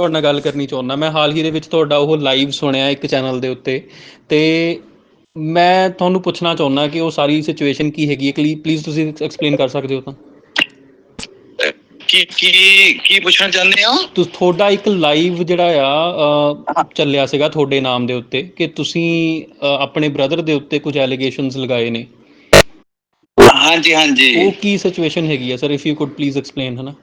ਤੁਹਾਡੇ ਨਾਲ ਗੱਲ ਕਰਨੀ ਚਾਹੁੰਦਾ। ਮੈਂ ਹਾਲ ਹੀ ਦੇ ਵਿੱਚ ਤੁਹਾਡਾ ਉਹ ਲਾਈਵ ਸੁਣਿਆ ਇੱਕ ਚੈਨਲ ਦੇ ਉੱਤੇ। ਤੇ ਮੈਂ ਤੁਹਾਨੂੰ ਪੁੱਛਣਾ ਚਾਹੁੰਦਾ ਕਿ ਉਹ ਸਾਰੀ ਸਿਚੁਏਸ਼ਨ ਕੀ ਹੈਗੀ ਹੈ? ਪਲੀਜ਼ ਤੁਸੀਂ ਐਕਸਪਲੇਨ ਕਰ ਸਕਦੇ ਹੋ ਤਾਂ। ਕੀ ਕੀ ਕੀ ਪੁੱਛਣਾ ਚਾਹੁੰਦੇ ਹੋ? ਤੁ ਤੁਹਾਡਾ ਇੱਕ ਲਾਈਵ ਜਿਹੜਾ ਆ ਚੱਲਿਆ ਸੀਗਾ ਤੁਹਾਡੇ ਨਾਮ ਦੇ ਉੱਤੇ ਕਿ ਤੁਸੀਂ ਆਪਣੇ ਬ੍ਰਦਰ ਦੇ ਉੱਤੇ ਕੁਝ ਐਲੀਗੇਸ਼ਨਸ ਲਗਾਏ ਨੇ। ਹਾਂਜੀ ਹਾਂਜੀ। ਉਹ ਕੀ ਸਿਚੁਏਸ਼ਨ ਹੈਗੀ ਆ? Sir if you could please explain ਹਨਾ।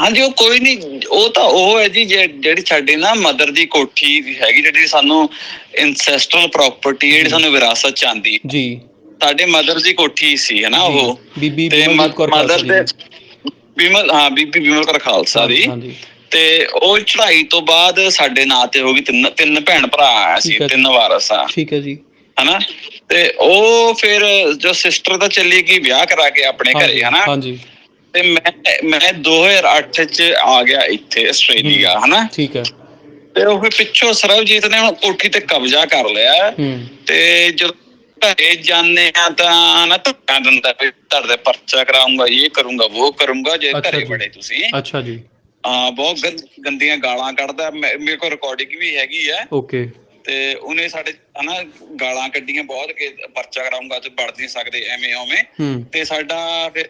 ਹਾਂਜੀ ਉਹ ਕੋਈ ਨਹੀਂ ਉਹ ਤਾਂ ਉਹ ਹੈ ਜੀ ਜਿਹੜੀ ਸਾਡੀ ਨਾ ਮਦਰ ਦੀ ਕੋਠੀ ਹੈਗੀ ਜਿਹੜੀ ਸਾਨੂੰ ਇਨਸੈਸਟਰਲ ਪ੍ਰਾਪਰਟੀ ਜਿਹੜੀ ਸਾਨੂੰ ਵਿਰਾਸਤ ਚ ਆਂਦੀ ਜੀ। ਸਾਡੇ ਮਦਰ ਦੀ ਕੋਠੀ ਸੀ ਹੈ ਨਾ ਉਹ। ਬੀਬੀ ਮਦਰ ਦੇ ਬਿਮਲ ਹਾਂ ਬੀਬੀ ਬਿਮਲ ਕਰ ਖਾਲਸਾ ਦੀ ਤੇ ਉਹ ਚੜ੍ਹਾਈ ਤੋਂ ਬਾਅਦ ਸਾਡੇ ਨਾਂ ਤੇ ਹੋ ਗਈ ਤਿੰਨ ਤਿੰਨ ਭੈਣ ਭਰਾ ਹੈ। ਤਿੰਨ ਵਾਰਸ ਆ। ਠੀਕ ਹੈ ਜੀ। ਹਨਾ? ਤੇ ਉਹ ਫਿਰ ਜੋ ਸਿਸਟਰ ਤਾਂ ਚੱਲੀ ਗਈ ਵਿਆਹ ਕਰਾ ਕੇ ਆਪਣੇ ਘਰੇ ਹਨਾ? ਹਾਂਜੀ। ਤੇ ਮੈਂ ਮੈਂ 2008 ਚ ਆ ਗਿਆ ਇੱਥੇ ਆਸਟ੍ਰੇਲੀਆ ਹਨਾ? ਠੀਕ ਹੈ। ਤੇ ਉਹ ਪਿੱਛੋਂ ਸਰਵਜੀਤ ਨੇ ਹੁਣ ਕੋਠੀ ਤੇ ਕਬਜ਼ਾ ਕਰ ਲਿਆ। ਤੇ ਜਦੋਂ ਘਰੇ ਜਾਂਦੇ ਆ ਤਾਂ ਨਾ ਧੱਕਾ ਦਿੰਦਾ ਵੀ ਤੁਹਾਡੇ ਪਰਚਾ ਕਰਾਉਂਗਾ ਇਹ ਕਰੂੰਗਾ ਉਹ ਕਰੂੰਗਾ ਜੇ ਘਰੇ। ਬੜੇ ਤੁਸੀਂ। ਅੱਛਾ ਜੀ। ਹਾਂ ਬਹੁਤ ਗੰਦੀਆਂ ਗਾਲਾਂ ਕੱਢਦਾ। ਮੇਰੇ ਕੋਲ ਰਿਕਾਰਡਿੰਗ ਵੀ ਹੈਗੀ ਆ। ਓਕੇ। ਤੇ ਉਹਨੇ ਸਾਡੇ ਹਨਾ ਗਾਲਾਂ ਕੱਢੀਆਂ ਬਹੁਤ ਕਿ ਪਰਚਾ ਕਰਾਉਂਗਾ ਤੇ ਵੜ ਨਹੀਂ ਸਕਦੇ ਐਵੇਂ ਹੂੰ। ਤੇ ਸਾਡਾ ਫਿਰ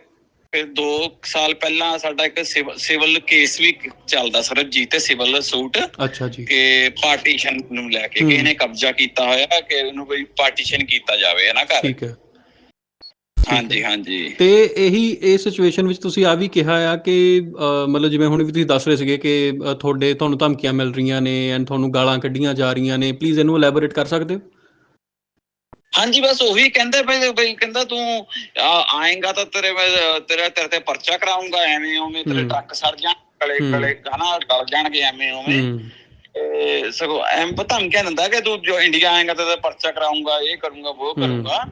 ਫਿਰ 2 ਸਾਲ ਪਹਿਲਾਂ ਸਾਡਾ ਇੱਕ ਸਿਵ- ਸਿਵਲ ਕੇਸ ਵੀ ਚੱਲਦਾ ਸਰਬਜੀਤ ਤੇ ਸਿਵਲ ਸੂਟ। ਅੱਛਾ ਜੀ। ਕਿ ਪਾਰਟੀਸ਼ਨ ਨੂੰ ਲੈ ਕੇ। ਕਿਸੇ ਨੇ ਕਬਜ਼ਾ ਕੀਤਾ ਹੋਇਆ ਕਿ ਉਹਨੂੰ ਕੋਈ ਪਾਰਟੀਸ਼ਨ ਕੀਤਾ ਜਾਵੇ ਹੈ ਨਾ ਘਰ? ਠੀਕ ਹੈ। ਹਾਂਜੀ ਹਾਂਜੀ। ਤੇ ਇਹੀ ਇਹ ਸਿਚੁਏਸ਼ਨ ਵਿੱਚ ਤੁਸੀਂ ਆ ਵੀ ਕਿਹਾ ਆ ਕਿ ਮਤਲਬ ਜਿਵੇਂ ਹੁਣ ਵੀ ਤੁਸੀਂ ਦੱਸ ਰਹੇ ਸੀਗੇ ਕਿ ਤੁਹਾਡੇ ਤੁਹਾਨੂੰ ਧਮਕੀਆਂ ਮਿਲ ਰਹੀਆਂ ਨੇ ਐਂਡ ਤੁਹਾਨੂੰ ਗਾਲਾਂ ਕੱਢੀਆਂ ਜਾ ਰਹੀਆਂ ਨੇ ਪਲੀਜ਼ ਇਹਨੂੰ ਐਲੈਬੋਰੇਟ ਕਰ ਸਕਦੇ ਹੋ? ਹਾਂਜੀ ਬਸ ਉਹੀ ਕਹਿੰਦੇ ਬਈ ਬਈ ਕਹਿੰਦਾ ਤੂੰ ਆਏਂਗਾ ਤਾਂ ਤੇਰੇ ਮੈਂ ਤੇਰੇ ਤੇਰੇ ਤੇ ਪਰਚਾ ਕਰਾਉਂਗਾ ਐਵੇਂ ਉਵੇਂ ਤੇਰੇ। ਟੱਕ ਸਰ ਜਾਣ ਗਲੇ। ਗਲੇ ਹਨਾ ਗਲ ਜਾਣਗੇ ਐਵੇਂ ਉਵੇਂ ਸਗੋਂ ਐਮ ਪਤਾ ਧਮਕੀਆਂ ਦਿੰਦਾ ਕਿ ਤੂੰ ਜੋ ਇੰਡੀਆ ਆਏਂਗਾ ਤਾਂ ਪਰਚਾ ਕਰਾਉਂਗਾ ਇਹ ਕਰੂੰਗਾ ਉਹ। ਕਰੂੰਗਾ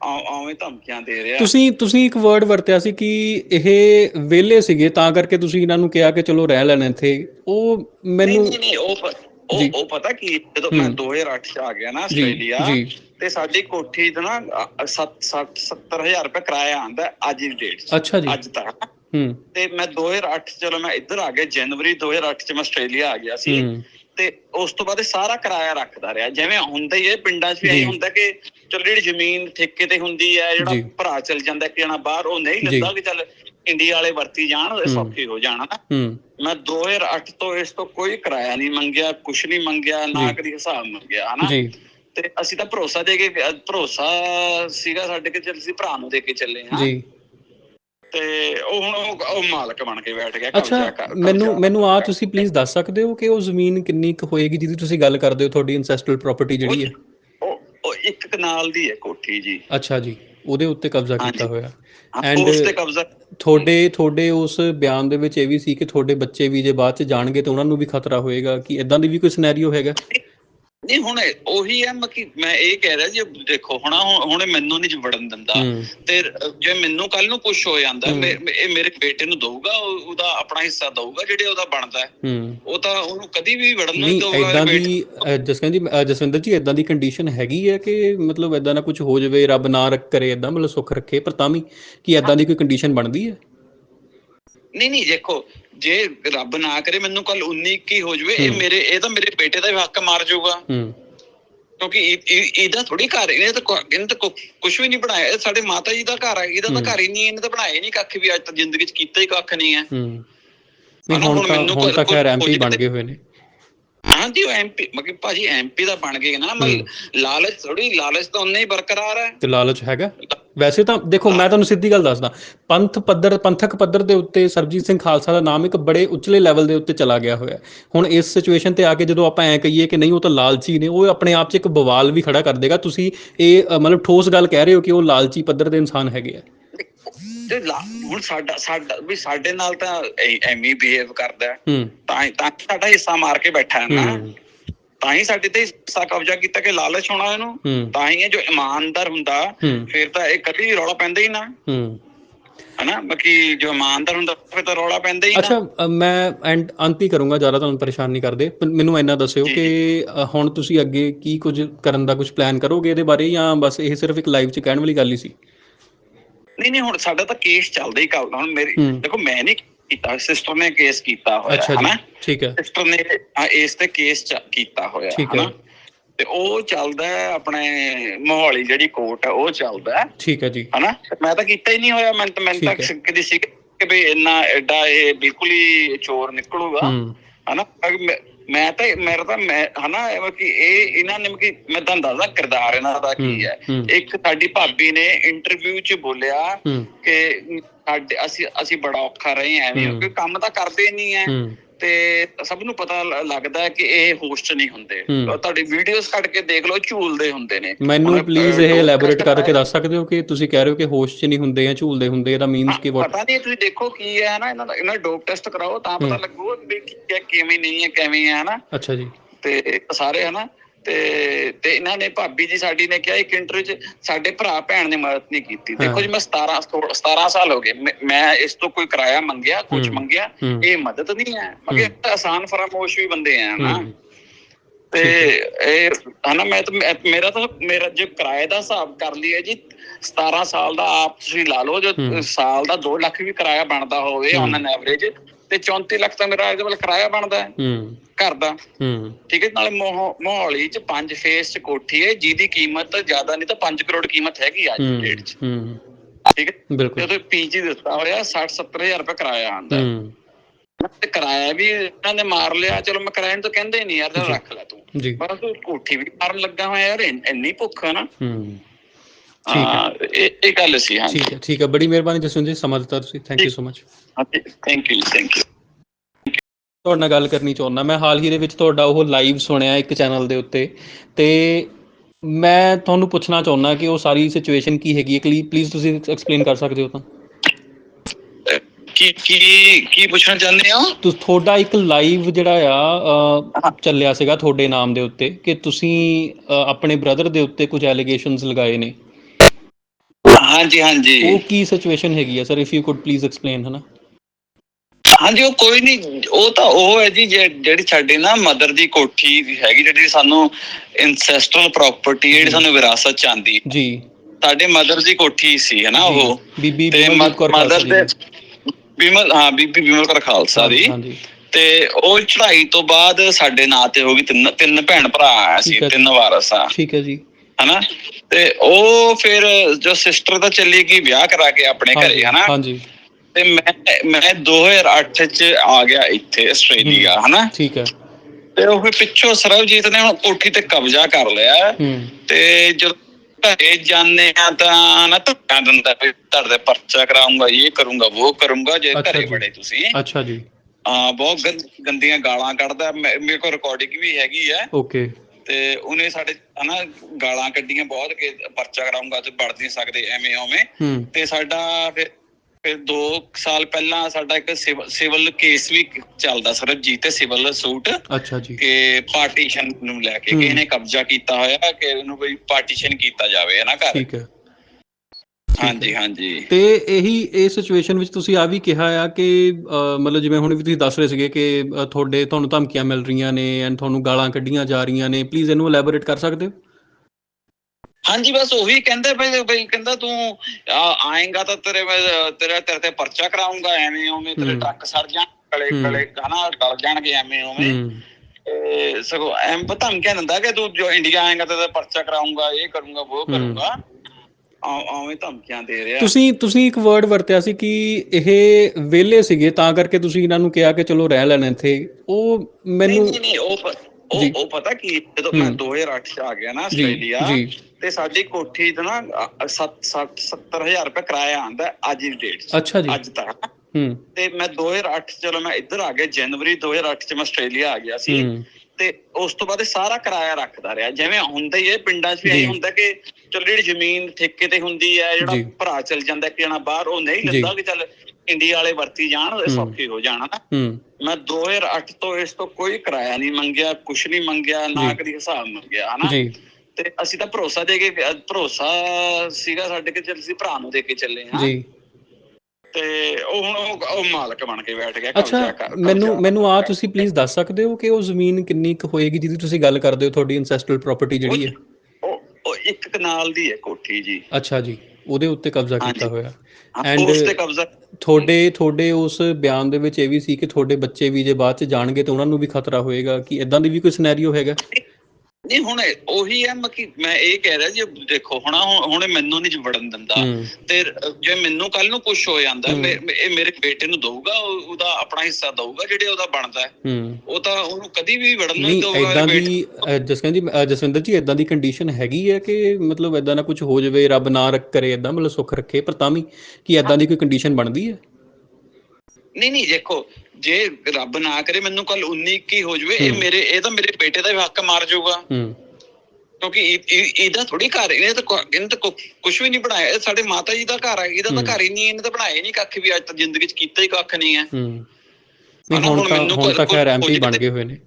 ਆ- ਐਵੇਂ ਧਮਕੀਆਂ ਦੇ ਰਿਹਾ ਤੁਸੀਂ ਤੁਸੀਂ ਇੱਕ ਵਰਡ ਵਰਤਿਆ ਸੀ ਕਿ ਇਹ ਵਿਹਲੇ ਸੀਗੇ ਤਾਂ ਕਰਕੇ ਤੁਸੀਂ ਇਹਨਾਂ ਨੂੰ ਕਿਹਾ ਕਿ ਚਲੋ ਰਹਿ ਲੈਣ ਇੱਥੇ ਉਹ ਨਹੀਂ ਮੈਨੂੰ ਨਹੀਂ ਨਹੀਂ ਉਹ। ਉਹ ਉਹ ਪਤਾ ਕੀ ਜਦੋਂ ਮੈਂ ਹਮ। 2008 ਚ ਆ ਗਿਆ ਨਾ ਆਸਟ੍ਰੇਲੀਆ ਤੇ ਸਾਡੀ ਕੋਠੀ ਤੇ ਨਾ 7 70000 ਰੁਪਏ ਕਿਰਾਇਆ ਆਂਦਾ ਅੱਜ ਦੀ ਡੇਟ ਅੱਛਾ ਜੀ। ਅੱਜ ਤੱਕ। ਹੂੰ। ਤੇ ਮੈਂ 2008 'ਚ ਚਲੋ ਮੈਂ ਇੱਧਰ ਆ ਗਿਆ ਜਨਵਰੀ 2008 ਚ ਮੈਂ ਆਸਟ੍ਰੇਲੀਆ ਆ ਗਿਆ ਸੀ। ਤੇ ਉਸ ਤੋਂ ਬਾਅਦ ਇਹ ਸਾਰਾ ਕਿਰਾਇਆ ਰੱਖਦਾ ਰਿਹਾ। ਜਿਵੇਂ ਹੁੰਦਾ ਹੀ ਹੈ ਪਿੰਡਾਂ 'ਚ ਵੀ। ਇਹ ਹੁੰਦਾ ਕਿ ਚਲੋ ਜਿਹੜੀ ਜ਼ਮੀਨ ਠੇਕੇ ਤੇ ਹੁੰਦੀ ਹੈ। ਜਿਹੜਾ ਭਰਾ ਚਲ ਜਾਂਦਾ ਕਿ ਜਣਾ ਬਾਹਰ ਉਹ ਨਹੀਂ। ਲੈਂਦਾ ਕਿ ਚੱਲ ਇੰਡੀਆ ਵਾਲੇ ਵਰਤੀ ਜਾਣ ਹਮ। ਸੌਖੇ ਹੋ ਜਾਣ ਮੈਂ 2008 ਤੋਂ ਇਸ ਤੋਂ ਕੋਈ ਕਿਰਾਇਆ ਨਹੀਂ ਮੰਗਿਆ ਕੁਛ ਨਹੀਂ ਮੰਗਿਆ ਨਾ। ਕਦੀ ਹਿਸਾਬ ਮੰਗਿਆ ਹਨਾ? ਜੀ। ਤੇ ਅਸੀਂ ਤਾਂ ਭਰੋਸਾ ਦੇ ਕੇ ਭਰੋਸਾ ਸੀਗਾ ਸਾਡੇ ਕਿ ਚੱਲ ਅਸੀਂ ਭਰਾ ਨੂੰ ਦੇ ਕੇ ਚੱਲੇ ਹਾਂ। ਜੀ। ਤੇ ਉਹ ਹੁਣ ਉਹ ਉਹ ਮਾਲਕ ਬਣ ਕੇ ਬੈਠ ਗਿਆ ਅੱਛਾ ਮੈਨੂੰ ਮੈਨੂੰ ਆ ਤੁਸੀਂ ਪਲੀਜ਼ ਦੱਸ ਸਕਦੇ ਹੋ ਕਿ ਉਹ ਜ਼ਮੀਨ ਕਿੰਨੀ ਕੁ ਹੋਏਗੀ ਜਿਹਦੀ ਤੁਸੀਂ ਗੱਲ ਕਰਦੇ ਹੋ ਤੁਹਾਡੀ ਐਂਸੈਸਟਰਲ ਪ੍ਰਾਪਰਟੀ ਜਿਹੜੀ ਹੈ? ਉਹ ਉਹ ਇੱਕ ਕਨਾਲ ਦੀ ਹੈ ਕੋਠੀ ਜੀ। ਅੱਛਾ ਜੀ। ਉਹਦੇ ਉੱਤੇ ਕਬਜ਼ਾ ਕੀਤਾ। ਹੋਇਆ ਉਸ ਤੇ ਕਬਜ਼ਾ ਤੁਹਾਡੇ ਤੁਹਾਡੇ ਉਸ ਬਿਆਨ ਦੇ ਵਿੱਚ ਇਹ ਵੀ ਸੀ ਕਿ ਤੁਹਾਡੇ ਬੱਚੇ ਵੀ ਜੇ ਬਾਅਦ ਚ ਜਾਣਗੇ ਤਾਂ ਉਹਨਾਂ ਨੂੰ ਵੀ ਖਤਰਾ ਹੋਏਗਾ ਕਿ ਇਦਾਂ ਦੀ ਵੀ ਕੋਈ ਸਿਨੈਰੀਓ ਹੈਗਾ ਨਹੀਂ ਹੁਣ ਉਹੀ ਹੈ ਮੈਂ ਕਿ ਮੈਂ ਇਹ ਕਹਿ ਰਿਹਾ ਜੀ ਦੇਖੋ ਹੁਣ ਹੁਣ ਮੈਨੂੰ ਨਹੀਂ ਵੜਨ ਦਿੰਦਾ। ਤੇ ਜੇ ਮੈਨੂੰ ਕੱਲ ਨੂੰ ਕੁਝ ਹੋ ਜਾਂਦਾ ਇਹ ਮੇਰੇ ਬੇਟੇ ਨੂੰ ਦਊਗਾ ਉਹ- ਉਹਦਾ ਆਪਣਾ ਹਿੱਸਾ ਦਊਗਾ ਜਿਹੜੇ ਉਹਦਾ ਬਣਦਾ ਉਹ ਤਾਂ ਉਹਨੂੰ ਕਦੀ ਵੀ ਵੜਨ ਨਹੀਂ ਦਊਗਾ ਇਦਾਂ ਦੀ ਜਸਵੰਤ ਜੀ ਜਸਵਿੰਦਰ ਜੀ ਇਦਾਂ ਦੀ ਕੰਡੀਸ਼ਨ ਹੈਗੀ ਹੈ ਕਿ ਮਤਲਬ ਇਦਾਂ ਦਾ ਕੁਝ ਹੋ ਜਾਵੇ ਰੱਬ ਨਾ ਰੱਖ ਕਰੇ ਇਦਾਂ ਮਤਲਬ ਸੁੱਖ ਰੱਖੇ ਪਰ ਤਾਂ ਵੀ ਕੀ ਇਦਾਂ ਦੀ ਕੋਈ ਕੰਡੀਸ਼ਨ ਬਣਦੀ ਹੈ? ਨਹੀਂ ਨਹੀਂ ਦੇਖੋ ਜੇ ਰੱਬ ਨਾ ਕਰੇ ਮੈਨੂੰ ਕੱਲ 19 ਕੀ ਹੋ ਜਵੇ ਇਹ। ਮੇਰੇ ਇਹ ਤਾਂ ਮੇਰੇ ਬੇਟੇ ਦਾ ਵੀ ਹੱਕ ਮਾਰ ਜਾਊਗਾ। ਕਿਉਂਕਿ ਇਹ- ਇਹ- ਇਹਦਾ ਥੋੜੀ ਘਰ ਇਹਨੇ ਤਾਂ ਇਹਨੇ ਤਾਂ ਕੁਝ ਵੀ ਨਹੀਂ ਬਣਾਇਆ। ਇਹ ਸਾਡੇ ਮਾਤਾ ਜੀ ਦਾ ਘਰ ਹੈ ਇਹਦਾ ਤਾਂ। ਘਰ ਹੀ ਨਹੀਂ ਇਹਨੇ ਤਾਂ ਬਣਾਇਆ ਨਹੀਂ ਕੱਖ ਵੀ ਅੱਜ ਤੱਕ ਜ਼ਿੰਦਗੀ 'ਚ ਕੀਤਾ ਹੀ ਕੱਖ ਨਹੀਂ ਹੈ। ਹੂੰ। ਹੁਣ ਤਾਂ ਹੁਣ ਤਾਂ ਖੈਰ ਐਮਪੀ ਬਣ ਗਏ ਹੋਏ ਨੇ। ਹਾਂਜੀ ਉਹ ਐਮਪੀ ਮਤਲਬ ਭਾਜੀ ਐਮਪੀ ਦਾ ਬਣ ਗਏ ਨਾ ਮੈਂ ਹਮ। ਲਾਲਚ ਥੋੜੀ ਲਾਲਚ ਤਾਂ ਉਨਾ ਹੀ ਬਰਕਰਾਰ ਹੈ। ਤੇ ਲਾਲਚ ਹੈਗਾ? ਵੈਸੇ ਤਾਂ ਦੇਖੋ ਮੈਂ ਤੁਹਾਨੂੰ ਸਿੱਧੀ ਗੱਲ ਦੱਸਦਾ ਪੰਥ ਪੱਧਰ ਪੰਥਕ ਪੱਧਰ ਦੇ ਉੱਤੇ ਸਰਬਜੀਤ ਸਿੰਘ ਖਾਲਸਾ ਦਾ ਨਾਮ ਇੱਕ ਬੜੇ ਉਚਲੇ ਲੈਵਲ ਦੇ ਉੱਤੇ ਚਲਾ ਗਿਆ ਹੋਇਆ। ਹੁਣ ਇਸ ਸਿਚੁਏਸ਼ਨ ਤੇ ਆ ਕੇ ਜਦੋਂ ਆਪਾਂ ਐ ਕਹੀਏ ਕਿ ਨਹੀਂ ਉਹ ਤਾਂ ਲਾਲਚੀ ਨੇ ਉਹ ਆਪਣੇ ਆਪ 'ਚ ਇੱਕ ਬਵਾਲ ਵੀ ਖੜਾ ਕਰ ਦੇਗਾ। ਤੁਸੀਂ ਇਹ ਮਤਲਬ ਠੋਸ ਗੱਲ ਕਹਿ ਰਹੇ ਹੋ ਕਿ ਉਹ ਲਾਲਚੀ ਪੱਧਰ ਦੇ ਇਨਸਾਨ ਹੈਗੇ ਆ। ਤੇ ਹੁਣ ਸਾਡਾ ਸਾਡਾ ਵੀ ਸਾਡੇ ਨਾਲ ਤਾਂ ਐਵੇਂ ਬਿਹੇਵ ਕਰਦਾ ਤਾਂ ਤਾਂ ਸਾਡਾ ਹਿੱਸਾ ਮਾਰ ਕੇ ਬੈਠਾ ਹੈ ਨਾ। ਤਾਂ ਹੀ ਸਾਡੇ ਤੇ ਹਿੱਸਾ ਕਬਜ਼ਾ ਕੀਤਾ ਕਿ ਲਾਲਚ ਹੋਣਾ ਇਹਨੂੰ। ਤਾਂ ਹੀ ਇਹ ਜੋ ਇਮਾਨਦਾਰ ਹੁੰਦਾ ਫਿਰ ਤਾਂ ਇਹ ਕਦੀ ਰੌਲਾ ਪੈਂਦਾ ਹੀ ਨਾ। ਹਨਾ? ਬਾਕੀ ਜੋ ਇਮਾਨਦਾਰ ਹੁੰਦਾ ਫਿਰ ਤਾਂ ਰੌਲਾ ਪੈਂਦਾ ਹੀ ਨਾ। ਅੱਛਾ ਮੈਂ ਐਂਡ ਅੰਤ ਹੀ ਕਰੂੰਗਾ ਜ਼ਿਆਦਾ ਤੁਹਾਨੂੰ ਪਰੇਸ਼ਾਨ ਨਹੀਂ ਕਰਦੇ। ਮੈਨੂੰ ਇੰਨਾ ਦੱਸਿਓ ਕਿ ਹੁਣ ਤੁਸੀਂ ਅੱਗੇ ਕੀ ਕੁਝ ਕਰਨ ਦਾ ਕੁਝ ਪਲਾਨ ਕਰੋਗੇ ਇਹਦੇ ਬਾਰੇ ਜਾਂ ਬਸ ਇਹ ਸਿਰਫ ਇੱਕ ਲਾਈਵ 'ਚ ਕਹਿਣ ਵਾਲੀ ਗੱਲ ਹੀ ਸੀ? ਨਹੀਂ ਨਹੀਂ ਹੁਣ ਸਾਡਾ ਤਾਂ ਕੇਸ ਚੱਲਦਾ ਹੀ ਕੱਲ ਹੁਣ ਮੇਰੀ। ਦੇਖੋ ਮੈਂ ਨਹੀਂ ਕੀਤਾ ਸਿਸਟਰ ਨੇ ਕੇਸ ਕੀਤਾ ਹੋਇਆ ਜੀ ਹਨਾ ਠੀਕ ਹੈ ਸਿਸਟਰ ਨੇ ਇਸ ਤੇ ਕੇਸ ਕੀਤਾ ਹੋਇਆ ਹੈ। ਹਨਾ ਤੇ ਉਹ ਚੱਲਦਾ ਹੈ ਆਪਣੇ ਮੋਹਾਲੀ ਜਿਹੜੀ ਕੋਰਟ ਹੈ ਉਹ ਚੱਲਦਾ ਹੈ ਠੀਕ ਹੈ ਜੀ ਹਨਾ ਮੈਂ ਤਾਂ ਕੀਤਾ ਹੀ ਨਹੀਂ ਹੋਇਆ ਮੈਂ ਤਾਂ ਮੈਂ ਤਾਂ ਹੈ। ਕਦੀ ਸੀ ਕਿ ਵੀ ਇੰਨਾ ਐਡਾ ਇਹ ਬਿਲਕੁਲ ਹੀ ਚੋਰ ਨਿਕਲੂਗਾ ਹੂੰ ਹਨਾ ਮੈਂ- ਤਾਂ ਮੇਰਾ ਤਾਂ ਮੈਂ ਹਨਾ ਕਿ ਇਹ ਇਹਨਾਂ ਨੇ ਕਿ ਮੈਂ ਤੁਹਾਨੂੰ ਦੱਸਦਾ ਕਿਰਦਾਰ ਇਹਨਾਂ ਦਾ ਕੀ ਹੈ ਇੱਕ ਸਾਡੀ ਭਾਬੀ ਨੇ ਇੰਟਰਵਿਊ 'ਚ ਬੋਲਿਆ ਕਿ ਸਾਡੇ ਅਸੀਂ ਅਸੀਂ ਬੜਾ ਔਖਾ ਰਹੇ ਐਵੇਂ ਕੰਮ ਤਾਂ ਕਰਦੇ ਨਹੀਂ ਐ ਤੇ ਸਭ ਨੂੰ ਪਤਾ ਲੱਗਦਾ ਹੈ ਕਿ ਇਹ ਹੋਸਟ ਨਹੀਂ ਹੁੰਦੇ। ਤੁਹਾਡੀ ਵੀਡੀਓਜ਼ ਕੱਢ ਕੇ ਦੇਖ ਲਓ ਝੂਲਦੇ ਹੁੰਦੇ ਨੇ। ਮੈਨੂੰ ਪਲੀਜ਼ ਇਹ ਐਲੈਬੋਰੇਟ ਕਰਕੇ ਦੱਸ ਸਕਦੇ ਹੋ ਕਿ ਤੁਸੀਂ ਕਹਿ ਰਹੇ ਹੋ ਕਿ ਹੋਸ਼ 'ਚ ਨਹੀਂ ਹੁੰਦੇ ਜਾਂ ਝੂਲਦੇ ਹੁੰਦੇ ਇਹਦਾ ਮੀਨਸ ਕੀ ਵਾਟ ਪਤਾ ਨਹੀਂ ਤੁਸੀਂ ਦੇਖੋ ਕੀ ਹੈ ਨਾ ਇਹਨਾਂ ਦਾ ਇਹਨਾਂ ਡੋਪ ਟੈਸਟ ਕਰਾਓ ਤਾਂ ਪਤਾ ਵੀ ਕੀ ਕਿਵੇਂ ਨਹੀਂ ਹੈ ਕਿਵੇਂ ਹੈ ਹਨਾ। ਅੱਛਾ ਜੀ। ਤੇ ਸਾਰੇ ਹਨਾ ਤੇ ਤੇ ਇਹਨਾਂ ਨੇ ਭਾਬੀ ਜੀ ਸਾਡੀ ਨੇ ਕਿਹਾ ਇੱਕ ਇੰਟਰਵਿਊ 'ਚ ਸਾਡੇ ਭਰਾ ਭੈਣ ਨੇ ਮਦਦ ਨਹੀਂ ਕੀਤੀ ਦੇਖੋ। ਜੀ ਮੈਂ 17 ਸੋਲ- 17 ਸਾਲ ਹੋ ਗਏ ਮੈਂ- ਇਸ ਤੋਂ ਕੋਈ ਕਿਰਾਇਆ ਮੰਗਿਆ ਕੁਝ। ਮੰਗਿਆ ਇਹ ਮਦਦ ਨਹੀਂ ਹੈ ਮਗਰ ਆਸਾਨ ਫਰਾਮੋਸ਼ ਵੀ ਬੰਦੇ ਆ ਨਾ ਤੇ ਇਹ ਹਨਾ ਮੈਂ ਤਾਂ ਮੇਰਾ ਤਾਂ ਮੇਰਾ ਜੇ ਕਿਰਾਏ ਦਾ ਹਿਸਾਬ ਕਰ ਲਈਏ ਜੀ 17 ਸਾਲ ਦਾ ਆਪ ਤੁਸੀਂ ਲਾ ਲਓ ਜੋ। ਸਾਲ ਦਾ 2 ਲੱਖ ਵੀ ਕਿਰਾਇਆ ਬਣਦਾ ਹੋਵੇ। ਔਨ ਐਨ ਐਵਰੇਜ ਤੇ 34 ਲੱਖ ਤਾਂ ਮੇਰਾ ਇਹਦੇ ਵੱਲ ਕਿਰਾਇਆ ਬਣਦਾ ਹੈ ਹੂੰ। ਘਰ ਦਾ। ਹੂੰ। ਠੀਕ ਹੈ ਨਾਲੇ ਮੋਹ- ਮੋਹਾਲੀ ਚ ਪੰਜ ਫੇਸ ਚ ਕੋਠੀ ਹੈ ਜਿਹਦੀ ਕੀਮਤ ਜ਼ਿਆਦਾ ਨਹੀਂ ਤਾਂ 5 ਕਰੋੜ ਕੀਮਤ ਹੈਗੀ ਅੱਜ ਦੀ ਡੇਟ ਚ। ਹੂੰ। ਠੀਕ ਹੈ ਬਿਲਕੁਲ। ਜਦੋਂ ਪੀਜੀ ਦਿੱਤਾ ਹੋਇਆ 60 70000 ਰੁਪਏ ਕਿਰਾਇਆ ਆਂਦਾ ਹੂੰ। ਤੇ ਕਿਰਾਇਆ ਵੀ ਇਹਨਾਂ ਨੇ ਮਾਰ ਲਿਆ ਚਲੋ ਮੈਂ ਕਿਰਾਏ ਨੂੰ ਤਾਂ ਕਹਿੰਦੇ ਨਹੀਂ ਯਾਰ। ਰੱਖ ਲੈ ਤੂੰ। ਤੂੰ ਕੋਠੀ ਵੀ ਮਾਰਨ ਲੱਗਾ ਹੋਇਆ ਯਾਰ ਇੰਨ- ਇੰਨੀ ਭੁੱਖ ਹੈ ਨਾ। ਹੂੰ। ਠੀਕ ਹੈ। ਇਹ ਇਹ ਗੱਲ ਸੀ ਹਾਂ ਠੀਕ ਹੈ ਠੀਕ ਹੈ। ਬੜੀ ਮਿਹਰਬਾਨੀ ਜਸਵੰਤ ਜੀ ਸਮਾਂ ਦਿੱਤਾ ਤੁਸੀਂ। Thank you so much thank you thank you ਤੁਹਾਡੇ ਨਾਲ ਗੱਲ ਕਰਨੀ ਚਾਹੁੰਦਾ। ਮੈਂ ਹਾਲ ਹੀ ਦੇ ਵਿੱਚ ਤੁਹਾਡਾ ਉਹ ਲਾਈਵ ਸੁਣਿਆ ਇੱਕ ਚੈਨਲ ਦੇ ਉੱਤੇ। ਤੇ ਮੈਂ ਤੁਹਾਨੂੰ ਪੁੱਛਣਾ ਚਾਹੁੰਦਾ ਕਿ ਉਹ ਸਾਰੀ ਸਿਚੁਏਸ਼ਨ ਕੀ ਹੈਗੀ ਹੈ? ਪਲੀਜ਼ ਤੁਸੀਂ ਐਕਸਪਲੇਨ ਕਰ ਸਕਦੇ ਹੋ ਤਾਂ। ਕੀ ਕੀ ਕੀ ਪੁੱਛਣਾ ਚਾਹੁੰਦੇ ਹੋ? ਤੁਸੀਂ ਤੁਹਾਡਾ ਇੱਕ ਲਾਈਵ ਜਿਹੜਾ ਆ ਚੱਲਿਆ ਸੀਗਾ ਤੁਹਾਡੇ ਨਾਮ ਦੇ ਉੱਤੇ ਕਿ ਤੁਸੀਂ ਆਪਣੇ ਬ੍ਰਦਰ ਦੇ ਉੱਤੇ ਕੁਝ ਐਲੀਗੇਸ਼ਨਸ ਲਗਾਏ ਨੇ। ਹਾਂਜੀ ਹਾਂਜੀ। ਉਹ ਕੀ ਸਿਚੁਏਸ਼ਨ ਹੈਗੀ ਹੈ sir if you could please explain ਹਨਾ? ਹਾਂਜੀ ਉਹ ਕੋਈ ਨਹੀਂ ਉਹ ਤਾਂ ਉਹ ਹੈ ਜੀ ਜਿਹੜੀ ਸਾਡੀ ਨਾ ਮਦਰ ਦੀ ਕੋਠੀ ਹੈਗੀ ਜਿਹੜੀ ਸਾਨੂੰ ਇਨਸੈਸਟਰਲ ਪ੍ਰਾਪਰਟੀ ਜਿਹੜੀ ਸਾਨੂੰ ਵਿਰਾਸਤ ਚ ਆਂਦੀ ਜੀ। ਸਾਡੇ ਮਦਰ ਦੀ ਕੋਠੀ ਸੀ ਹੈ ਨਾ ਉਹ। ਬੀਬੀ ਤੇ ਬਿਮਲਜੀਤ ਕੌਰ ਮਦਰ ਖਾਲਸਾ ਦੇ ਜੀ। ਬਿਮਲ ਹਾਂ ਬੀਬੀ ਬਿਮਲ ਕਰ ਖਾਲਸਾ ਦੀ ਹਾਂਜੀ। ਤੇ ਉਹ ਚੜਾਈ ਤੋਂ ਬਾਅਦ ਸਾਡੇ ਨਾਂ ਤੇ ਹੋ ਗਈ ਤਿੰਨ ਤਿੰਨ ਭੈਣ ਭਰਾ ਆ ਸੀ ਠੀਕ ਹੈ। ਤਿੰਨ ਵਾਰਸ ਆ। ਠੀਕ ਹੈ ਜੀ। ਹਨਾ? ਤੇ ਉਹ ਫਿਰ ਜੋ ਸਿਸਟਰ ਤਾਂ ਚੱਲੀ ਗਈ ਵਿਆਹ ਕਰਾ ਕੇ ਆਪਣੇ ਘਰੇ ਹਨਾ? ਹਾਂਜੀ। ਤੇ ਮੈਂ ਮੈਂ 2008 ਚ ਆ ਗਿਆ ਇੱਥੇ ਆਸਟ੍ਰੇਲੀਆ ਹਨਾ? ਠੀਕ ਹੈ। ਤੇ ਉਹ ਪਿੱਛੋਂ ਸਰਵਜੀਤ ਨੇ ਹੁਣ ਕੋਠੀ ਤੇ ਕਬਜ਼ਾ ਕਰ ਲਿਆ। ਤੇ ਜਦੋਂ ਘਰੇ ਜਾਂਦੇ ਆ ਤਾਂ ਨਾ ਧੱਕਾ ਦਿੰਦਾ ਵੀ ਤੁਹਾਡੇ ਪਰਚਾ ਕਰਾਉਂਗਾ ਇਹ ਕਰੂੰਗਾ ਉਹ ਕਰੂੰਗਾ ਜੇ ਘਰੇ। ਬੜੇ ਤੁਸੀਂ। ਅੱਛਾ ਜੀ। ਹਾਂ ਬਹੁਤ ਗੰਦੀਆਂ ਗਾਲਾਂ ਕੱਢਦਾ। ਮੇਰੇ ਕੋਲ ਰਿਕਾਰਡਿੰਗ ਵੀ ਹੈਗੀ ਆ। ਓਕੇ ਤੇ ਉਹਨੇ ਸਾਡੇ ਹਨਾ ਗਾਲਾਂ ਕੱਢੀਆਂ ਬਹੁਤ ਕਿ ਪਰਚਾ ਕਰਾਉਂਗਾ ਤੇ ਵੜ ਨਹੀਂ ਸਕਦੇ ਐਵੇਂ ਹੂੰ। ਤੇ ਸਾਡਾ ਫਿਰ ਫਿਰ 2 ਸਾਲ ਪਹਿਲਾਂ ਸਾਡਾ ਇੱਕ ਸਿਵ- ਸਿਵਲ ਕੇਸ ਵੀ ਚੱਲਦਾ ਸਰਬਜੀਤ ਤੇ ਸਿਵਲ ਸੂਟ। ਅੱਛਾ ਜੀ। ਕਿ ਪਾਰਟੀਸ਼ਨ ਨੂੰ ਲੈ ਕੇ। ਕਿਸੇ ਨੇ ਕਬਜ਼ਾ ਕੀਤਾ ਹੋਇਆ ਕਿ ਉਹਨੂੰ ਕੋਈ ਪਾਰਟੀਸ਼ਨ ਕੀਤਾ ਜਾਵੇ ਹੈ ਨਾ ਘਰ। ਠੀਕ ਹੈ। ਹਾਂਜੀ ਹਾਂਜੀ। ਤੇ ਇਹੀ ਇਹ ਸਿਚੁਏਸ਼ਨ ਵਿੱਚ ਤੁਸੀਂ ਆ ਵੀ ਕਿਹਾ ਆ ਕਿ ਮਤਲਬ ਜਿਵੇਂ ਹੁਣ ਵੀ ਤੁਸੀਂ ਦੱਸ ਰਹੇ ਸੀਗੇ ਕਿ ਤੁਹਾਡੇ ਤੁਹਾਨੂੰ ਧਮਕੀਆਂ ਮਿਲ ਰਹੀਆਂ ਨੇ ਐਂਡ ਤੁਹਾਨੂੰ ਗਾਲਾਂ ਕੱਢੀਆਂ ਜਾ ਰਹੀਆਂ ਨੇ। ਪਲੀਜ਼ ਇਹਨੂੰ ਐਲੈਬੋਰੇਟ ਕਰ ਸਕਦੇ ਹੋ? ਹਾਂਜੀ ਬਸ ਉਹੀ ਕਹਿੰਦੇ ਬਈ ਬਈ ਕਹਿੰਦਾ ਤੂੰ ਆਏਂਗਾ ਤਾਂ ਤੇਰੇ ਮੈਂ ਤੇਰੇ ਤੇਰੇ ਤੇ ਪਰਚਾ ਕਰਾਉਂਗਾ ਐਵੇਂ ਉਵੇਂ ਤੇਰੇ। ਟਰੱਕ ਸੜ ਜਾਣ ਗਲੇ। ਗਲੇ ਹਨਾ ਗਲ ਜਾਣਗੇ ਐਵੇਂ ਉਵੇਂ। ਸਗੋਂ ਐਂ ਪਤਾ ਧਮਕੀਆਂ ਦਿੰਦਾ ਕਿ ਤੂੰ ਜੋ ਇੰਡੀਆ ਆਏਂਗਾ ਤਾਂ ਪਰਚਾ ਕਰਾਉਂਗਾ ਇਹ ਕਰੂੰਗਾ ਉਹ। ਕਰੂੰਗਾ। ਆ- ਐਵੇਂ ਧਮਕੀਆਂ ਦੇ ਰਿਹਾ। ਤੁਸੀਂ ਤੁਸੀਂ ਇੱਕ ਵਰਡ ਵਰਤਿਆ ਸੀ ਕਿ ਇਹ ਵਿਹਲੇ ਸੀਗੇ ਤਾਂ ਕਰਕੇ ਤੁਸੀਂ ਇਹਨਾਂ ਨੂੰ ਕਿਹਾ ਕਿ ਚਲੋ ਰਹਿ ਲੈਣ ਇੱਥੇ। ਉਹ ਮੈਨੂੰ ਨਹੀਂ ਨਹੀਂ ਉਹ ਉਹ। ਉਹ ਪਤਾ ਕੀ ਜਦੋਂ ਮੈਂ ਹੂੰ। 2008 ਚ ਆ ਗਿਆ ਨਾ ਆਸਟ੍ਰੇਲੀਆ ਤੇ ਸਾਡੀ ਕੋਠੀ ਦਾ ਨਾ 7 70000 ਰੁਪਏ ਕਿਰਾਇਆ ਆਂਦਾ ਅੱਜ ਦੀ ਡੇਟ 'ਚ। ਅੱਛਾ ਜੀ। ਅੱਜ ਤੱਕ। ਹੂੰ। ਤੇ ਮੈਂ 2008 ਚ ਚਲੋ ਮੈਂ ਇੱਧਰ ਆ ਗਿਆ ਜਨਵਰੀ 2008 ਚ ਮੈਂ ਆਸਟ੍ਰੇਲੀਆ ਆ ਗਿਆ ਸੀ। ਤੇ ਉਸ ਤੋਂ ਬਾਅਦ ਇਹ ਸਾਰਾ ਕਿਰਾਇਆ ਰੱਖਦਾ ਰਿਹਾ ਜਿਵੇਂ ਹੁੰਦਾ ਹੀ ਹੈ ਪਿੰਡਾਂ 'ਚ ਵੀ। ਐਂ ਹੁੰਦਾ ਕਿ ਚਲੋ ਜਿਹੜੀ ਜ਼ਮੀਨ ਠੇਕੇ ਤੇ ਹੁੰਦੀ ਹੈ ਜਿਹੜਾ। ਭਰਾ ਚਲ ਜਾਂਦਾ ਕਿ ਜਣਾ ਬਾਹਰ ਉਹ ਨਹੀਂ। ਲੈਂਦਾ ਕਿ ਚੱਲ ਇੰਡੀਆ ਵਾਲੇ ਵਰਤੀ ਜਾਣ ਹੂੰ। ਸੌਖੀ ਹੋ ਜਾਣਾ ਮੈਂ 2008 ਤੋਂ ਇਸ ਤੋਂ ਕੋਈ ਕਿਰਾਇਆ ਨਹੀਂ ਮੰਗਿਆ ਕੁਛ ਨਹੀਂ ਮੰਗਿਆ ਨਾ। ਕਦੀ ਹਿਸਾਬ ਮੰਗਿਆ ਹਨਾ ਜੀ ਤੇ ਅਸੀਂ ਤਾਂ ਭਰੋਸਾ ਦੇ ਕੇ ਭਰੋਸਾ ਸੀਗਾ ਸਾਡੇ ਕਿ ਚੱਲ ਅਸੀਂ ਭਰਾ ਨੂੰ ਦੇ ਕੇ ਚੱਲੇ ਹਾਂ ਜੀ ਤੇ ਉਹ ਹੁਣ ਉਹ ਮਾਲਕ ਬਣ ਕੇ ਬੈਠ ਗਿਆ ਅੱਛਾ ਮੈਨੂੰ ਮੈਨੂੰ ਆ ਤੁਸੀਂ ਪਲੀਜ਼ ਦੱਸ ਸਕਦੇ ਹੋ ਕਿ ਉਹ ਜ਼ਮੀਨ ਕਿੰਨੀ ਕੁ ਹੋਏਗੀ ਜਿਹਦੀ ਤੁਸੀਂ ਗੱਲ ਕਰਦੇ ਹੋ ਤੁਹਾਡੀ ਐਂਸੈਸਟਰਲ ਪ੍ਰਾਪਰਟੀ ਜਿਹੜੀ ਹੈ? ਉਹ ਉਹ ਇੱਕ ਕਨਾਲ ਦੀ ਹੈ ਕੋਠੀ ਜੀ। ਅੱਛਾ ਜੀ ਉਹਦੇ ਉੱਤੇ ਕਬਜ਼ਾ। ਕੀਤਾ ਹੋਇਆ। And- ਉਸ ਤੇ ਕਬਜ਼ਾ ਤੁਹਾਡੇ ਤੁਹਾਡੇ ਉਸ ਬਿਆਨ ਦੇ ਵਿੱਚ ਇਹ ਵੀ ਸੀ ਕਿ ਤੁਹਾਡੇ ਬੱਚੇ ਵੀ ਜੇ ਬਾਅਦ ਚ ਜਾਣਗੇ ਤਾਂ ਉਹਨਾਂ ਨੂੰ ਵੀ ਖਤਰਾ ਹੋਏਗਾ ਕਿ ਇਦਾਂ ਦੀ ਵੀ ਕੋਈ ਸਿਨੈਰੀਓ ਹੈਗਾ? ਨਹੀਂ ਹੁਣ ਉਹੀ ਹੈ ਮੈਂ ਕਿ ਮੈਂ ਇਹ ਕਹਿ ਰਿਹਾ ਜੀ ਦੇਖੋ ਹੁਣ ਹੁਣ ਮੈਨੂੰ ਨਹੀਂ ਵੜਨ ਦਿੰਦਾ। ਤੇ ਜੇ ਮੈਨੂੰ ਕੱਲ ਨੂੰ ਕੁਝ ਹੋ ਜਾਂਦਾ ਇਹ ਮੇਰੇ ਬੇਟੇ ਨੂੰ ਦਊਗਾ ਉਹ- ਉਹਦਾ ਆਪਣਾ ਹਿੱਸਾ ਦਊਗਾ ਜਿਹੜੇ ਉਹਦਾ ਬਣਦਾ ਉਹ ਤਾਂ ਉਹਨੂੰ ਕਦੀ ਵੀ ਵੜਨ ਨਹੀਂ ਦਊਗਾ ਇਦਾਂ ਦੀ ਜਸਵੰਤ ਜੀ ਜਸਵਿੰਦਰ ਜੀ ਇਦਾਂ ਦੀ ਕੰਡੀਸ਼ਨ ਹੈਗੀ ਹੈ ਕਿ ਮਤਲਬ ਇਦਾਂ ਨਾ ਕੁਝ ਹੋ ਜਾਵੇ ਰੱਬ ਨਾ ਰੱਖ ਕਰੇ ਇਦਾਂ ਮਤਲਬ ਸੁੱਖ ਰੱਖੇ ਪਰ ਤਾਂ ਵੀ ਕਿ ਇਦਾਂ ਦੀ ਕੋਈ ਕੰਡੀਸ਼ਨ ਬਣਦੀ ਹੈ? ਨਹੀਂ ਨਹੀਂ ਦੇਖੋ ਜੇ ਰੱਬ ਨਾ ਕਰੇ ਮੈਨੂੰ ਕੱਲ 19 ਕੀ ਹੋ ਜਾਵੇ ਇਹ। ਮੇਰੇ ਇਹ ਤਾਂ ਮੇਰੇ ਬੇਟੇ ਦਾ ਵੀ ਹੱਕ ਮਾਰ ਜਾਊਗਾ। ਕਿਉਂਕਿ ਇਹ- ਇਹ- ਇਹਦਾ ਥੋੜੀ ਘਰ ਇਹਨੇ ਤਾਂ ਇਹਨੇ ਤਾਂ ਕੁਝ ਵੀ ਨਹੀਂ ਬਣਾਇਆ। ਇਹ ਸਾਡੇ ਮਾਤਾ ਜੀ ਦਾ ਘਰ ਹੈ ਇਹਦਾ ਤਾਂ। ਘਰ ਹੀ ਨਹੀਂ ਇਹਨੇ ਤਾਂ ਬਣਾਇਆ ਨਹੀਂ ਕੱਖ ਵੀ ਅੱਜ ਤੱਕ ਜ਼ਿੰਦਗੀ 'ਚ ਕੀਤਾ ਹੀ ਕੱਖ ਨਹੀਂ ਹੈ। ਹੂੰ। ਹੁਣ ਮੈਨੂੰ ਹੁਣ ਤਾਂ ਖੈਰ ਐਮਪੀ ਬਣ ਗਏ ਹੋਏ ਨੇ।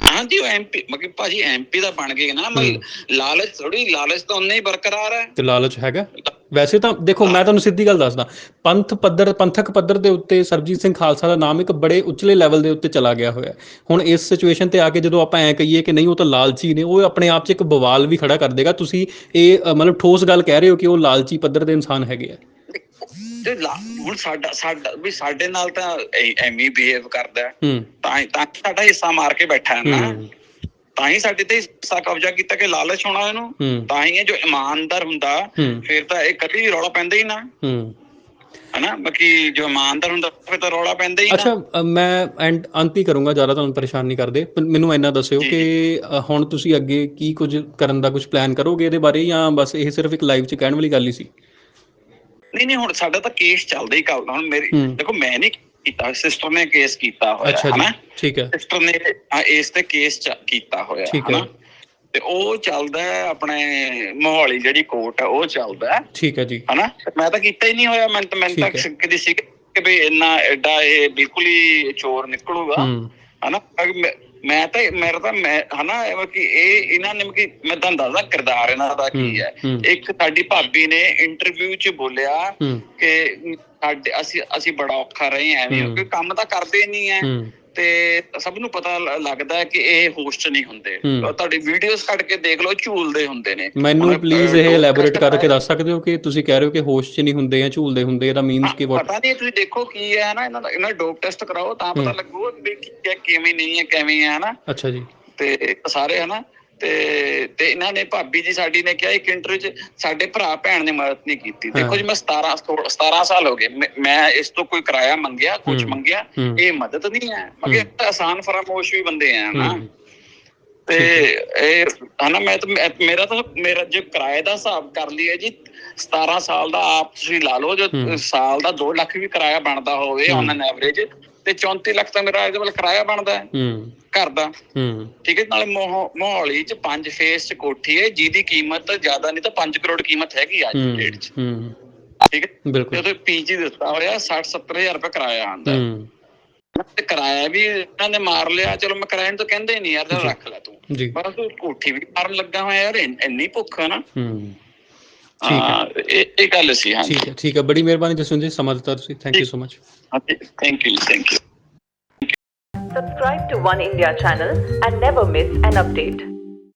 ਹਾਂਜੀ ਉਹ ਐਮਪੀ ਮਤਲਬ ਭਾਜੀ ਐਮਪੀ ਦਾ ਬਣ ਗਏ ਨਾ। ਮਤਲਬ ਲਾਲਚ ਥੋੜੀ ਲਾਲਚ ਤਾਂ ਉਹਨੇ ਹੀ ਬਰਕਰਾਰ ਹੈ। ਤੇ ਲਾਲਚ ਹੈਗਾ? ਵੈਸੇ ਤਾਂ ਦੇਖੋ ਮੈਂ ਤੁਹਾਨੂੰ ਸਿੱਧੀ ਗੱਲ ਦੱਸਦਾ ਪੰਥ ਪੱਧਰ ਪੰਥਕ ਪੱਧਰ ਦੇ ਉੱਤੇ ਸਰਬਜੀਤ ਸਿੰਘ ਖਾਲਸਾ ਦਾ ਨਾਮ ਇੱਕ ਬੜੇ ਉਚਲੇ ਲੈਵਲ ਦੇ ਉੱਤੇ ਚਲਾ ਗਿਆ ਹੋਇਆ। ਹੁਣ ਇਸ ਸਿਚੁਏਸ਼ਨ ਤੇ ਆ ਕੇ ਜਦੋਂ ਆਪਾਂ ਐ ਕਹੀਏ ਕਿ ਨਹੀਂ ਉਹ ਤਾਂ ਲਾਲਚੀ ਨੇ ਉਹ ਆਪਣੇ ਆਪ 'ਚ ਇੱਕ ਬਵਾਲ ਵੀ ਖੜਾ ਕਰ ਦੇਗਾ। ਤੁਸੀਂ ਇਹ ਮਤਲਬ ਠੋਸ ਗੱਲ ਕਹਿ ਰਹੇ ਹੋ ਕਿ ਉਹ ਲਾਲਚੀ ਪੱਧਰ ਦੇ ਇਨਸਾਨ ਹੈਗੇ ਆ। ਤੇ ਹੁਣ ਸਾਡਾ ਸਾਡਾ ਵੀ ਸਾਡੇ ਨਾਲ ਤਾਂ ਐਵੇਂ ਬਿਹੇਵ ਕਰਦਾ ਤਾਂ ਤਾਂ ਸਾਡਾ ਹਿੱਸਾ ਮਾਰ ਕੇ ਬੈਠਾ ਹੈ ਨਾ। ਤਾਂ ਹੀ ਸਾਡੇ ਤੇ ਹਿੱਸਾ ਕਬਜ਼ਾ ਕੀਤਾ ਕਿ ਲਾਲਚ ਹੋਣਾ ਇਹਨੂੰ। ਤਾਂ ਹੀ ਇਹ ਜੋ ਇਮਾਨਦਾਰ ਹੁੰਦਾ ਫਿਰ ਤਾਂ ਇਹ ਕਦੀ ਰੌਲਾ ਪੈਂਦਾ ਹੀ ਨਾ। ਹਨਾ? ਬਾਕੀ ਜੋ ਇਮਾਨਦਾਰ ਹੁੰਦਾ ਫਿਰ ਤਾਂ ਰੌਲਾ ਪੈਂਦਾ ਹੀ ਅੱਛਾ ਨਾ ਅ, ਮੈਂ ਐਂਡ ਅੰਤ ਹੀ ਕਰੂੰਗਾ ਜ਼ਿਆਦਾ ਤੁਹਾਨੂੰ ਪਰੇਸ਼ਾਨ ਨਹੀਂ ਕਰਦੇ। ਮੈਨੂੰ ਇੰਨਾ ਦੱਸਿਓ। ਕਿ ਹੁਣ ਤੁਸੀਂ ਅੱਗੇ ਕੀ ਕੁਝ ਕਰਨ ਦਾ ਕੁਝ ਪਲਾਨ ਕਰੋਗੇ ਇਹਦੇ ਬਾਰੇ ਜਾਂ ਬਸ ਇਹ ਸਿਰਫ ਇੱਕ ਲਾਈਵ 'ਚ ਕਹਿਣ ਵਾਲੀ ਗੱਲ ਹੀ ਸੀ? ਨਹੀਂ ਨਹੀਂ ਹੁਣ ਸਾਡਾ ਤਾਂ ਕੇਸ ਚੱਲਦਾ ਹੀ ਕੱਲ ਹੁਣ ਮੇਰੀ। ਦੇਖੋ ਮੈਂ ਨਹੀਂ ਕੀਤਾ ਸਿਸਟਰ ਨੇ ਕੇਸ ਕੀਤਾ ਹੋਇਆ ਜੀ ਹਨਾ? ਠੀਕ ਹੈ। ਸਿਸਟਰ ਨੇ ਇਸ ਤੇ ਕੇਸ ਕੀਤਾ ਹੋਇਆ ਹੈ। ਹਨਾ? ਤੇ ਉਹ ਚੱਲਦਾ ਹੈ ਆਪਣੇ ਮੋਹਾਲੀ ਜਿਹੜੀ ਕੋਰਟ ਹੈ ਉਹ ਚੱਲਦਾ ਹੈ ਠੀਕ ਹੈ ਜੀ। ਹਨਾ? ਮੈਂ ਤਾਂ ਕੀਤਾ ਹੀ ਨਹੀਂ ਹੋਇਆ ਮੈਂ ਤਾਂ ਮੈਂ ਤਾਂ ਹੈ। ਕਦੀ ਸੀ ਕਿ ਵੀ ਇੰਨਾ ਐਡਾ ਇਹ ਬਿਲਕੁਲ ਹੀ ਚੋਰ ਨਿਕਲੂਗਾ ਹੂੰ। ਹਨਾ? ਮੈਂ- ਤਾਂ ਮੇਰਾ ਤਾਂ ਮੈਂ ਹਨਾ ਕਿ ਇਹ ਇਹਨਾਂ ਨੇ ਕਿ ਮੈਂ ਤੁਹਾਨੂੰ ਦੱਸਦਾ ਕਿਰਦਾਰ ਇਹਨਾਂ ਦਾ ਕੀ ਹੈ। ਇੱਕ ਸਾਡੀ ਭਾਬੀ ਨੇ ਇੰਟਰਵਿਊ 'ਚ ਬੋਲਿਆ ਕਿ ਸਾਡੇ ਅਸੀਂ ਅਸੀਂ ਬੜਾ ਔਖਾ ਰਹੇ ਐਵੇਂ। ਕਿਉਂਕਿ ਕੰਮ ਤਾਂ ਕਰਦੇ ਨਹੀਂ ਐ ਤੇ ਸਭ ਨੂੰ ਪਤਾ ਲੱਗਦਾ ਹੈ ਕਿ ਇਹ ਹੋਸਟ ਨਹੀਂ ਹੁੰਦੇ। ਹੂੰ। ਤੁਹਾਡੀ ਵੀਡੀਓਜ਼ ਕੱਢ ਕੇ ਦੇਖ ਲਓ ਝੂਲਦੇ ਹੁੰਦੇ ਨੇ। ਮੈਨੂੰ ਪਲੀਜ਼ ਇਹ ਐਲੈਬੋਰੇਟ ਕਰਕੇ ਦੱਸ ਸਕਦੇ ਹੋ ਕਿ ਤੁਸੀਂ ਕਹਿ ਰਹੇ ਹੋ ਕਿ ਹੋਸ਼ 'ਚ ਨਹੀਂ ਹੁੰਦੇ ਜਾਂ ਝੂਲਦੇ ਹੁੰਦੇ ਇਹਦਾ ਮੀਨਸ ਕੀ ਵਾਟ ਪਤਾ ਨਹੀਂ ਤੁਸੀਂ ਦੇਖੋ ਕੀ ਹੈ ਨਾ ਇਹਨਾਂ ਦਾ ਇਹਨਾਂ ਡੋਪ ਟੈਸਟ ਕਰਾਓ ਤਾਂ ਪਤਾ ਹੂੰ। ਲੱਗੂ ਵੀ ਕੀ ਹੈ ਕਿਵੇਂ ਨਹੀਂ ਹੈ ਕਿਵੇਂ ਹੈ ਹਨਾ? ਅੱਛਾ ਜੀ। ਤੇ ਸਾਰੇ ਹਨਾ ਤੇ ਤੇ ਇਹਨਾਂ ਨੇ ਭਾਬੀ ਜੀ ਸਾਡੀ ਨੇ ਕਿਹਾ ਇੱਕ ਇੰਟਰਵਿਊ 'ਚ ਸਾਡੇ ਭਰਾ ਭੈਣ ਨੇ ਮਦਦ ਨਹੀਂ ਕੀਤੀ ਦੇਖੋ। ਜੀ ਮੈਂ 17 16 17 ਸਾਲ ਹੋ ਗਏ ਮੈਂ- ਇਸ ਤੋਂ ਕੋਈ ਕਿਰਾਇਆ ਮੰਗਿਆ ਕੁਝ। ਮੰਗਿਆ। ਇਹ ਮਦਦ ਨਹੀਂ ਹੈ ਮਗੇ ਆਸਾਨ ਫਰਾਮੋਸ਼ ਵੀ ਬੰਦੇ ਆ ਨਾ ਤੇ ਇਹ ਹਨਾ ਮੈਂ ਤਾਂ ਮੇਰਾ ਤਾਂ ਮੇਰਾ ਜੇ ਕਿਰਾਏ ਦਾ ਹਿਸਾਬ ਕਰ ਲਈਏ ਜੀ 17 ਸਾਲ ਦਾ ਆਪ ਤੁਸੀਂ ਲਾ ਲਓ ਜੋ। ਸਾਲ ਦਾ 2 ਲੱਖ ਵੀ ਕਿਰਾਇਆ ਬਣਦਾ ਹੋਵੇ। ਔਨ ਐਨ ਐਵਰੇਜ ਤੇ 34 ਲੱਖ ਤਾਂ ਮੇਰਾ ਇਹਦੇ ਵੱਲ ਕਿਰਾਇਆ ਬਣਦਾ ਹੈ। ਹੂੰ। ਘਰ ਦਾ ਹੂੰ। ਠੀਕ ਹੈ ਨਾਲੇ ਮੋਹ- ਮੋਹਾਲੀ ਚ ਪੰਜ ਫੇਸ ਚ ਕੋਠੀ ਹੈ ਜਿਹਦੀ ਕੀਮਤ ਜ਼ਿਆਦਾ ਨਹੀਂ ਤਾਂ 5 ਕਰੋੜ ਕੀਮਤ ਹੈਗੀ ਅੱਜ ਦੀ ਡੇਟ ਚ। ਹੂੰ। ਠੀਕ ਹੈ? ਬਿਲਕੁਲ। ਜਦੋਂ ਪੀਜੀ ਦਿੱਤਾ ਹੋਇਆ 60 70000 ਰੁਪਏ ਕਿਰਾਇਆ ਆਂਦਾ ਹੂੰ। ਤੇ ਕਿਰਾਇਆ ਵੀ ਇਹਨਾਂ ਨੇ ਮਾਰ ਲਿਆ ਚਲੋ ਮੈਂ ਕਿਰਾਏ ਨੂੰ ਤਾਂ ਕਹਿੰਦੇ ਨਹੀਂ ਯਾਰ। ਰੱਖ ਲੈ ਤੂੰ। ਤੂੰ ਕੋਠੀ ਵੀ ਮਾਰਨ ਲੱਗਾ ਹੋਇਆ ਯਾਰ ਇੰਨ- ਇੰਨੀ ਭੁੱਖ ਹੈ ਨਾ। ਹੂੰ। ਠੀਕ ਹੈ। ਇਹ ਇਹ ਗੱਲ ਸੀ ਹਾਂ ਠੀਕ ਹੈ ਠੀਕ ਹੈ। ਬੜੀ ਮਿਹਰਬਾਨੀ ਜਸਵੰਤ ਜੀ ਸਮਾਂ ਦਿੱਤਾ ਤੁਸੀਂ। Thank you so much thank you thank you Subscribe to One India channel and never miss an update.